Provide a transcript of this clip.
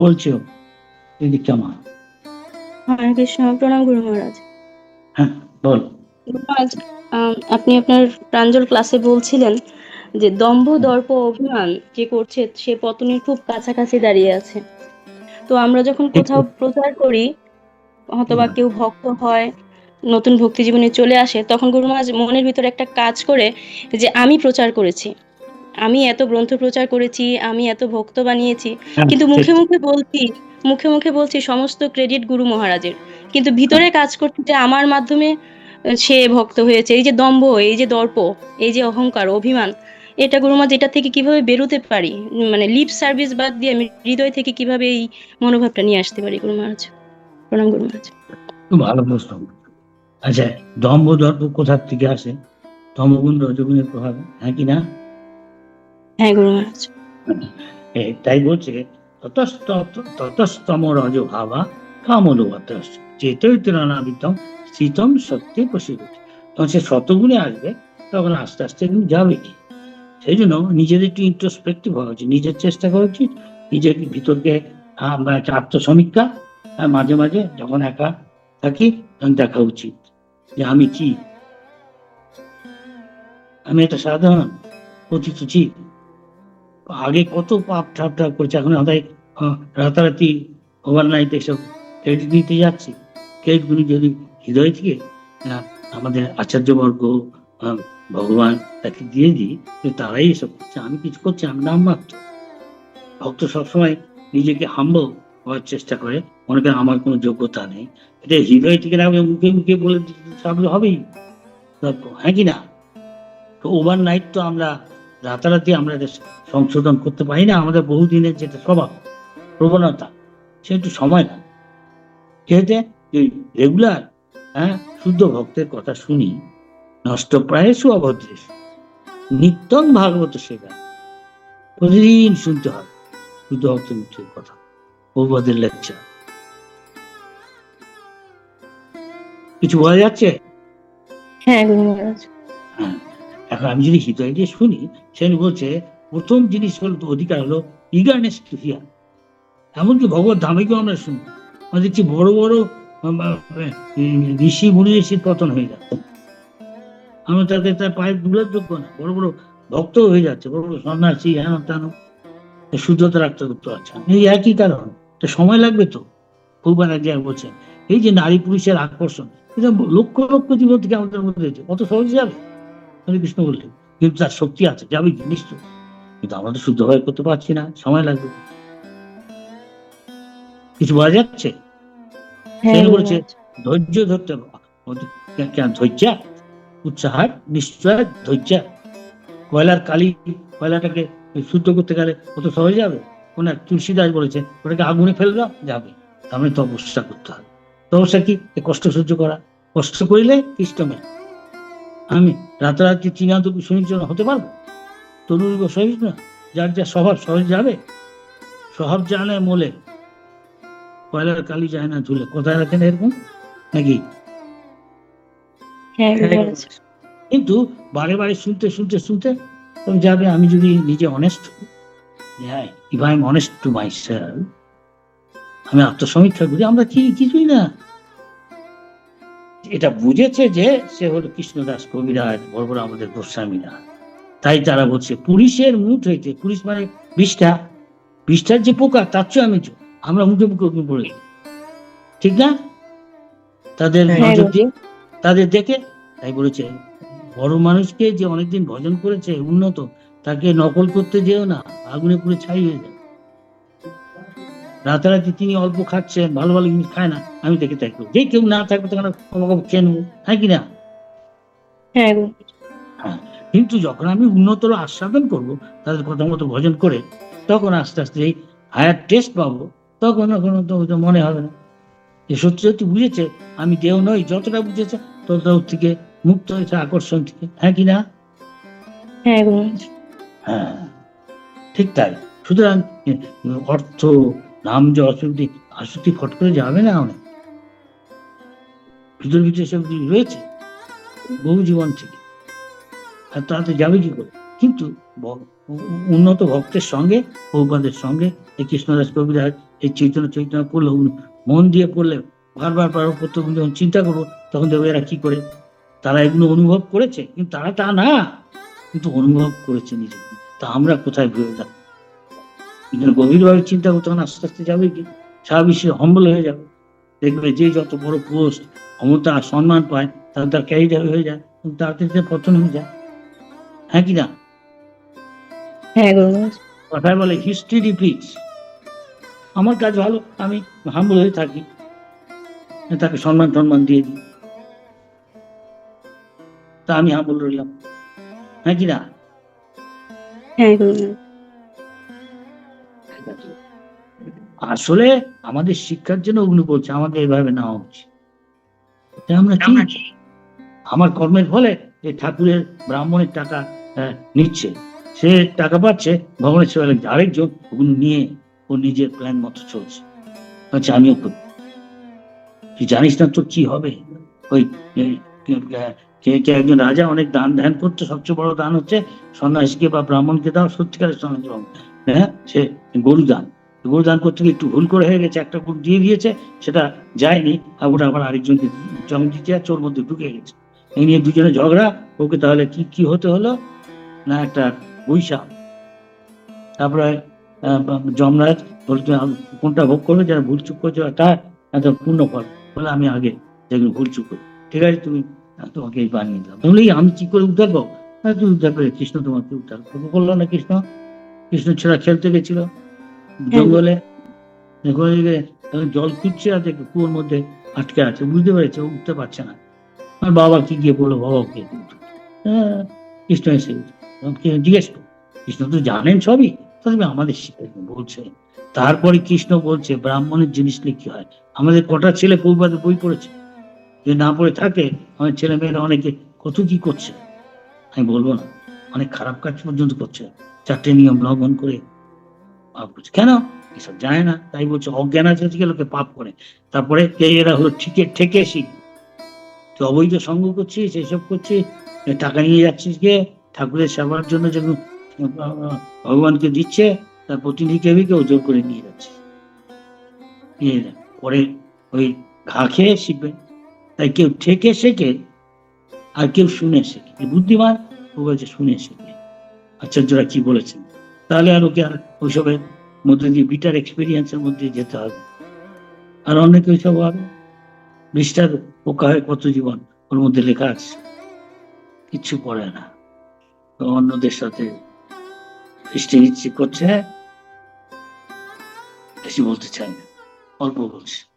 বলছো দিদি কেমন হরে কৃষ্ণ প্রণাম গুরু মহারাজ। হ্যাঁ বল। মহারাজ আপনি আপনার প্রাঞ্জল ক্লাসে বলছিলেন যে দম্ভ দর্প অভিমান যে করছে সে পতনের খুব কাছাকাছি দাঁড়িয়ে আছে। তো আমরা যখন কোথাও প্রচার করি অথবা কেউ ভক্ত হয় নতুন ভক্তি জীবনে চলে আসে তখন গুরু মহারাজ মনের ভিতরে একটা কাজ করে যে আমি প্রচার করেছি। আমি এত গ্রন্থ প্রচার করেছি আমি এত ভক্ত বানিয়েছি। হ্যাঁ, কিন্তু মুখে মুখে বলছি মুখে মুখে বলছি সমস্ত ক্রেডিট গুরু মহারাজের। কিন্তু ভিতরে কাজ করছে যে আমার মাধ্যমে সে ভক্ত হয়েছে। এই যে দম্ভ এই যে দর্প এই যে অহংকার অভিমান এটা গুরু মহারাজ এটা থেকে কীভাবে বেরোতে পারি মানে লিপ সার্ভিস বাদ দিয়ে আমি হৃদয় থেকে কীভাবে এই মনোভাবটা নিয়ে আসতে পারি গুরু মহারাজ? প্রণাম গুরু মহারাজ। ভালো প্রশ্ন। আচ্ছা দম্ভ দর্প কোথার থেকে আসে? তমগুণ রজগুণের প্রভাবে হ্যাঁ কি না? হ্যাঁ গুরু মহারাজ। তাই বলছে ততস্তম রজ ভাবা সত্যি প্রসিদ্ধ। তখন সে শতগুণে আসবে তখন আস্তে আস্তে যাবে কি? সেই জন্য নিজেদের একটু ইন্ট্রোস্পেক্টিভ হওয়া উচিত নিজের চেষ্টা করা উচিত নিজের ভিতরকে আহ, একটা আত্মসমীক্ষা মাঝে মাঝে যখন একা থাকি তখন দেখা উচিত যে আমি কি? আমি একটা সাধারণ পতিত জীব আগে কত পাপ ঠাপ ঠাপ করছে এখন আহ, রাতারাতি ওভারনাইট এসব ক্রেডিট নিতে যাচ্ছি। ক্রেডিট গুলি যদি হৃদয় থেকে আমাদের আচার্যবর্গ ভগবান তাকে দিয়ে দিই তারাই এসব করছে। আমি কিছু করছি আমি নাম মাত্র ভক্ত সবসময় নিজেকে হাম্ব হওয়ার চেষ্টা করে। মনে করেন আমার কোনো যোগ্যতা নেই। এটা হৃদয় থেকে না মুখে মুখে বলে দিতে হবেই। হ্যাঁ কি না? তো ওভার নাইট তো আমরা রাতারাতি আমরা এটা সংশোধন করতে পারি না। আমাদের বহুদিনের যেটা স্বভাব প্রবণতা সে একটু সময় না যেহেতু রেগুলার হ্যাঁ শুদ্ধ ভক্তের কথা শুনি নষ্ট প্রায়শু অভদ্রেশ নিত্যম ভাগবত সেবা। প্রতিদিন শুনতে হবে শুদ্ধ ভক্তের মুখের কথা বহুবাদের লেকচার। কিছু বোঝা যাচ্ছে? হ্যাঁ হ্যাঁ। এখন আমি যদি হৃদয় দিয়ে শুনি সেখানে বলছে প্রথম জিনিস হলো অধিকার হলো ইগারনেস টু হিয়ার এমনকি ভগবত ধামেকেও আমরা শুনি। আমরা দেখছি বড় বড় ঋষি মুনি ঋষির পতন হয়ে যাচ্ছে। আমরা তাদের তার পায়ের দূরের যোগ্য না, বড় বড় ভক্ত হয়ে যাচ্ছে, বড় বড় সন্ন্যাসী, হেন তেন। শুদ্ধতা রাখতে করতে পারছে এই একই কারণ, তো সময় লাগবে তো? খুব জায়গায় বলছেন, এই যে নারী পুরুষের আকর্ষণ, এটা লক্ষ লক্ষ জীবন থেকে আমাদের মধ্যে কত সহজে যাবে? হরে কৃষ্ণ বললেন কিন্তু তার শক্তি আছে যাবে কি? নিশ্চয়। কিন্তু আমরা তো শুদ্ধভাবে করতে পারছি না সময় লাগবে। কিছু বলা যাচ্ছে? হ্যাঁ বলছে ধৈর্য ধরতে ধৈর্য? উৎসাহ নিশ্চয় ধৈর্য। কয়লার কালি কয়লাটাকে শুদ্ধ করতে গেলে কত সহজ যাবে ওনার তুলসীদাস বলেছে ওটাকে আগুনে ফেলবে যাবে। তার মানে তপস্যা করতে হবে। তপস্যা কি? কষ্ট সহ্য করা। কষ্ট করিলে কৃষ্ণ মেলে। আমি রাতারাতি চীনা দুপুর সুনির্জন হতে পারব? তরুণ সহিস না যার যা স্বভাব সহজ যাবে? স্বভাব জানে মোলে। কয়লার কালি যায় না ধুলে। কোথায় রাখেন এরকম? নাকি? হ্যাঁ মহারাজ কিন্তু বারে বারে শুনতে শুনতে শুনতে তখন যাবে আমি যদি নিজে অনেস্ট হ্যাঁ if I am honest to my আমি আত্মসমীক্ষা করি আমরা কি কিছুই না এটা বুঝেছে যে সে হলো কৃষ্ণদাস কবিরাজ বড় বড় আমাদের গোস্বামীরা তাই তারা বলছে পুলিশের মুঠ হইতে পুলিশ মানে বিষ্ঠা বিষ্ঠার যে পোকা তার চেয়ে আমি। আমরা মুখে মুখে ওকে পড়ে ঠিক না তাদের হ্যাঁ। নজর দিয়ে তাদের দেখে তাই বলেছে বড় মানুষকে যে অনেকদিন ভজন করেছে উন্নত তাকে নকল করতে যেও না আগুনে পুরো ছাই হয়ে যাবে রাতারাতি তিনি অল্প খাচ্ছেন ভালো ভালো জিনিস খায় না আমি দেখে করি যে কেউ না থাকবে তখন আমাকে খেয়ে নেব হ্যাঁ কি না? হ্যাঁ কিন্তু যখন আমি উন্নতর আস্বাদন করব তাদের কথা মতো ভজন করে তখন আস্তে আস্তে এই হায়ার টেস্ট পাবো তখন তখন তো মনে হবে না। যে সত্যি সত্যি বুঝেছে আমি দেহ নই যতটা বুঝেছে ততটা ওর থেকে মুক্ত হয়েছে আকর্ষণ থেকে হ্যাঁ কি না? হ্যাঁ হ্যাঁ ঠিক তাই। সুতরাং অর্থ নাম যে অসুবিধি আসক্তি ফট করে যাবে না অনেক ভিতর ভিতরে সব রয়েছে, বহু জীবন থেকে। আর তাতে যাবে কি করে? কিন্তু উন্নত ভক্তের সঙ্গে বহুপাদের সঙ্গে, এই কৃষ্ণদাস কবিরাজ এই চৈতন্য চৈতন্য উনি মন দিয়ে পড়লে বারবার বারবার উনি যখন চিন্তা করব, তখন দেখব এরা কি করে? তারা এগুলো অনুভব করেছে, কিন্তু তারা তা না। কিন্তু অনুভব করেছে নিজে তা আমরা কোথায় ভুলে যাব? কিন্তু গভীরভাবে চিন্তা করতে তখন আস্তে আস্তে যাবে কি সারা বিশ্বে হম্বল হয়ে যাবে। দেখবে যে যত বড় পোস্ট ক্ষমতা সম্মান পায় তার তার ক্যারিড হয়ে যায় কিন্তু তাড়াতাড়ি পতন হয়ে যায়। হ্যাঁ কি না? হ্যাঁ কথায় বলে হিস্ট্রি রিপিটস আমার কাজ ভালো আমি হাম্বল হয়ে থাকি। তাকে সম্মান টম্মান দিয়ে দিই। তা আমি হাম্বল রইলাম। হ্যাঁ কি না? হ্যাঁ আসলে আমাদের শিক্ষার জন্য ওগুলো বলছে আমাদের এভাবে নেওয়া উচিত। আমরা কি? আমার কর্মের ফলে যে ঠাকুরের ব্রাহ্মণের টাকা নিচ্ছে সে টাকা পাচ্ছে ভগবানের সেবা লাগছে। আরেকজন ওগুলো নিয়ে ও নিজের প্ল্যান মতো চলছে। আচ্ছা আমিও করি। তুই জানিস না তোর কি হবে? ওই কে- কে একজন রাজা অনেক দান ধ্যান করতো সবচেয়ে বড় দান হচ্ছে সন্ন্যাসীকে বা ব্রাহ্মণকে দাও সত্যিকারের সন্ন্যাসী। হ্যাঁ সে গরু দান। গরু দান করতে গিয়ে একটু ভুল করে হয়ে গেছে, একটা গরু দিয়ে দিয়েছে, সেটা যায়নি। আর ওটা আবার আরেকজনকে জমি দিতে যাচ্ছে ওর মধ্যে ঢুকে গেছে। এই নিয়ে দুজনে ঝগড়া, ওকে তাহলে কি কি হতে হলো? না, একটা বৈশাখ। তারপরে যমরাজ বলতো কোনটা ভোগ করবে? যারা ভুল চুপ করছে তার, এত পূর্ণ ফল। বলে, আমি আগে যেগুলো ভুল চুপ করি। ঠিক আছে, তুমি তোমাকে এই বানিয়ে দিলাম বলি আমি কি করে উদ্ধার পাবো? তুমি উদ্ধার করে, কৃষ্ণ তোমাকে উদ্ধার করব। করল না কৃষ্ণ। কৃষ্ণ ছেড়া খেলতে গেছিল। জঙ্গলে জল খুঁজছে দেখে কুয়োর মধ্যে আটকে আছে। বুঝতে পেরেছে? উঠতে পারছে না। আর বাবা কি গিয়ে বলল? বাবা কে হ্যাঁ কৃষ্ণ এসে জিজ্ঞেস কৃষ্ণ তো জানেন সবই? তবে আমাদের শিখে বলছে। তারপরে কৃষ্ণ বলছে, ব্রাহ্মণের জিনিস কি হয়? আমাদের কটা ছেলে পূর্বাদে বই পড়েছে। যদি না পড়ে থাকে আমার ছেলে মেয়েরা অনেকে কত কি করছে? আমি বলব না। অনেক খারাপ কাজ পর্যন্ত করছে। চারটে নিয়ম লঙ্ঘন করে পাপ করছে। কেন? এসব জানে না। তাই বলছে, অজ্ঞান আছে লোকে পাপ করে। তারপরে এরা হলো ঠিকে ঠেকে শিখ। তুই অবৈধ সঙ্গ করছিস, এসব করছিস টাকা নিয়ে যাচ্ছিস গিয়ে ঠাকুরের সেবার জন্য যখন ভগবানকে দিচ্ছে, তার প্রতিনিধি কেউ জোর করে নিয়ে যাচ্ছে। নিয়ে। পরে ওই ঘা খেয়ে শিখবে। তাই কেউ ঠেকে শেখে আর কেউ শুনে শেখে। বুদ্ধিমান ও বলছে শুনে শেখে। আচার্যরা কি বলেছেন? তাহলে আর ওকে আর ওইসবের মধ্যে দিয়ে বিটার এক্সপিরিয়েন্সের মধ্যে যেতে হবে। আর অনেকে ওইসব হবে। বিষ্টার পোকা হয় কত জীবন ওর মধ্যে লেখা আছে। কিচ্ছু পড়ে না। অন্যদের সাথে হিস্ট্রি হিস্ট্রি করছে? বেশি বলতে চাই না। অল্প বলছি।